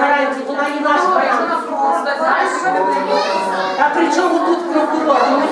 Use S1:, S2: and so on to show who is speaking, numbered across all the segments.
S1: ваші вона є наша гарантія. А при чому тут прокурор? Ну,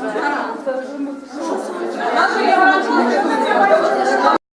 S2: Да, да, да.